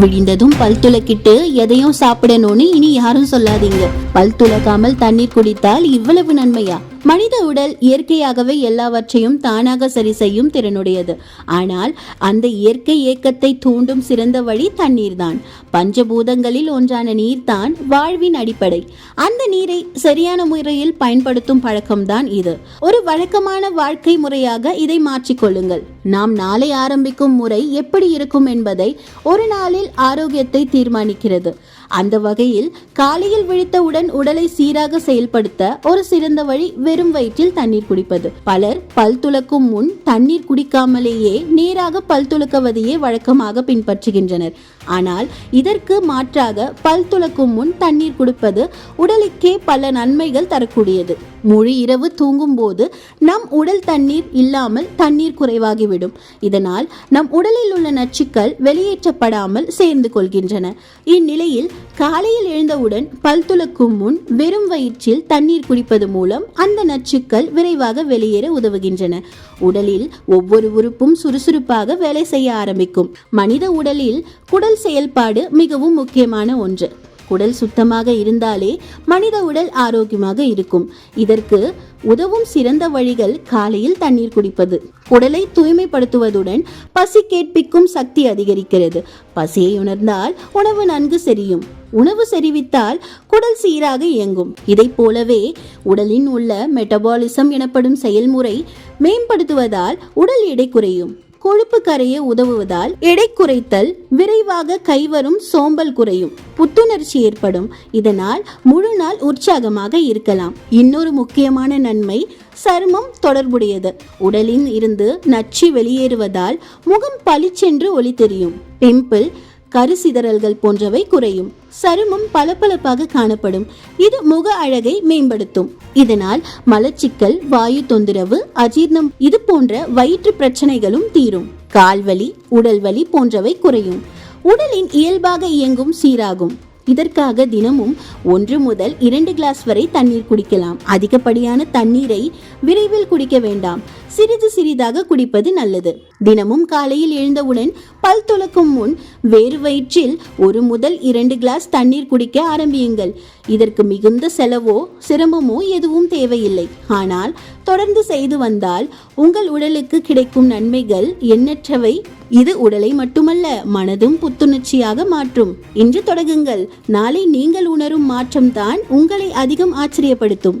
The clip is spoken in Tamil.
விடிந்ததும் பல் துலக்கிட்டு எதையும் சாப்பிடணும்னு இனி யாரும் சொல்லாதீங்க. பல் துளக்காமல் தண்ணீர் குடித்தால் இவ்வளவு நன்மையா? மனித உடல் இயற்கையாகவே எல்லாவற்றையும் தானாக சரி செய்யும் திறனுடையது. ஆனால் அந்த இயற்கை இயக்கத்தை தூண்டும் சிறந்த வழி தண்ணீர் தான் பஞ்சபூதங்களில் ஒன்றான நீர்தான் வாழ்வின் அடிப்படை. அந்த நீரை சரியான முறையில் பயன்படுத்தும் பழக்கம்தான் இது. ஒரு வழக்கமான வாழ்க்கை முறையாக இதை மாற்றிக்கொள்ளுங்கள் நாம் நாளை ஆரம்பிக்கும் முறை எப்படி இருக்கும் என்பதை ஒரு நாளில் ஆரோக்கியத்தை தீர்மானிக்கிறது. அந்த வகையில் காலையில் விழித்தவுடன் உடலை சீராக செயல்படுத்த ஒரு சிறந்த வழி வெறும் வயிற்றில் தண்ணீர் குடிப்பது. பலர் பல் துளக்கும் முன் தண்ணீர் குடிக்காமலேயே நேராக பல் துளக்குவதையே வழக்கமாக பின்பற்றுகின்றனர். ஆனால் இதற்கு மாற்றாக பல் துளக்கும் முன் தண்ணீர் குடிப்பது உடலுக்கே பல நன்மைகள் தரக்கூடியது. முழு இரவு தூங்கும் போது நம் உடல் தண்ணீர் இல்லாமல் தண்ணீர் குறைவாகிவிடும். இதனால் நம் உடலில் உள்ள நச்சுக்கள் வெளியேற்றப்படாமல் சேர்ந்து கொள்கின்றன. இந்நிலையில் காலையில் எழுந்தவுடன் பல் துளக்கும் முன் வெறும் வயிற்றில் தண்ணீர் குடிப்பது மூலம் அந்த நச்சுக்கள் விரைவாக வெளியேற உதவுகின்றன. உடலில் ஒவ்வொரு உறுப்பும் சுறுசுறுப்பாக வேலை செய்ய ஆரம்பிக்கும். மனித உடலில் குடல் செயல்பாடு மிகவும் முக்கியமான ஒன்று. குடல் சுத்தமாக இருந்தாலே மனித உடல் ஆரோக்கியமாக இருக்கும். இதற்கு உதவும் சிறந்த வழிகள் காலையில் தண்ணீர் குடிப்பது. உடலை தூய்மைப்படுத்துவதுடன் பசி கேட்பிக்கும் சக்தி அதிகரிக்கிறது. பசியை உணர்ந்தால் உணவு நன்கு செரியும். உணவு செறிவித்தால் குடல் சீராக இயங்கும். இதைப் போலவே உடலின் உள்ள மெட்டபாலிசம் எனப்படும் செயல்முறை மேம்படுத்துவதால் உடல் எடை குறையும். கொழுப்பு கரைய உதவுவதால் எடை குறைத்தல் விரைவாக கைவரும் சோம்பல் குறையும். புத்துணர்ச்சி ஏற்படும். இதனால் முழு நாள் உற்சாகமாக இருக்கலாம். இன்னொரு முக்கியமான நன்மை சருமம் தொடர்புடையது. உடலில் இருந்து நச்சு வெளியேறுவதால் முகம் பளிச்சென்று ஒளி தெரியும். பிம்பிள் கருசிதறல்கள் போன்றவை குறையும். சருமம் பளபளப்பாக காணப்படும். இது முக அழகை மேம்படுத்தும். இதனால் மலச்சிக்கல் வாயு தொந்தரவு அஜீர்ணம் இது போன்ற வயிற்று பிரச்சனைகளும் தீரும். கால்வலி உடல் வலி போன்றவை குறையும். உடலின் இயல்பாக இயங்கும் சீராகும். இதற்காக தினமும் ஒன்று முதல் இரண்டு கிளாஸ் வரை தண்ணீர் குடிக்கலாம். அதிகப்படியான தண்ணீரை விரைவில் குடிக்க வேண்டாம். சிறிது சிறிதாக குடிப்பது நல்லது. தினமும் காலையில் எழுந்தவுடன் பல் துளக்கும் முன் வேறு வயிற்றில் ஒரு முதல் இரண்டு கிளாஸ் தண்ணீர் குடிக்க ஆரம்பியுங்கள். இதற்கு மிகுந்த செலவோ சிரமமோ எதுவும் தேவையில்லை. ஆனால் தொடர்ந்து செய்து வந்தால் உங்கள் உடலுக்கு கிடைக்கும் நன்மைகள் எண்ணற்றவை. இது உடலை மட்டுமல்ல மனதும் புத்துணர்ச்சியாக மாற்றும். இன்று தொடங்குங்கள். நாளை நீங்கள் உணரும் மாற்றம்தான் உங்களை அதிகம் ஆச்சரியப்படுத்தும்.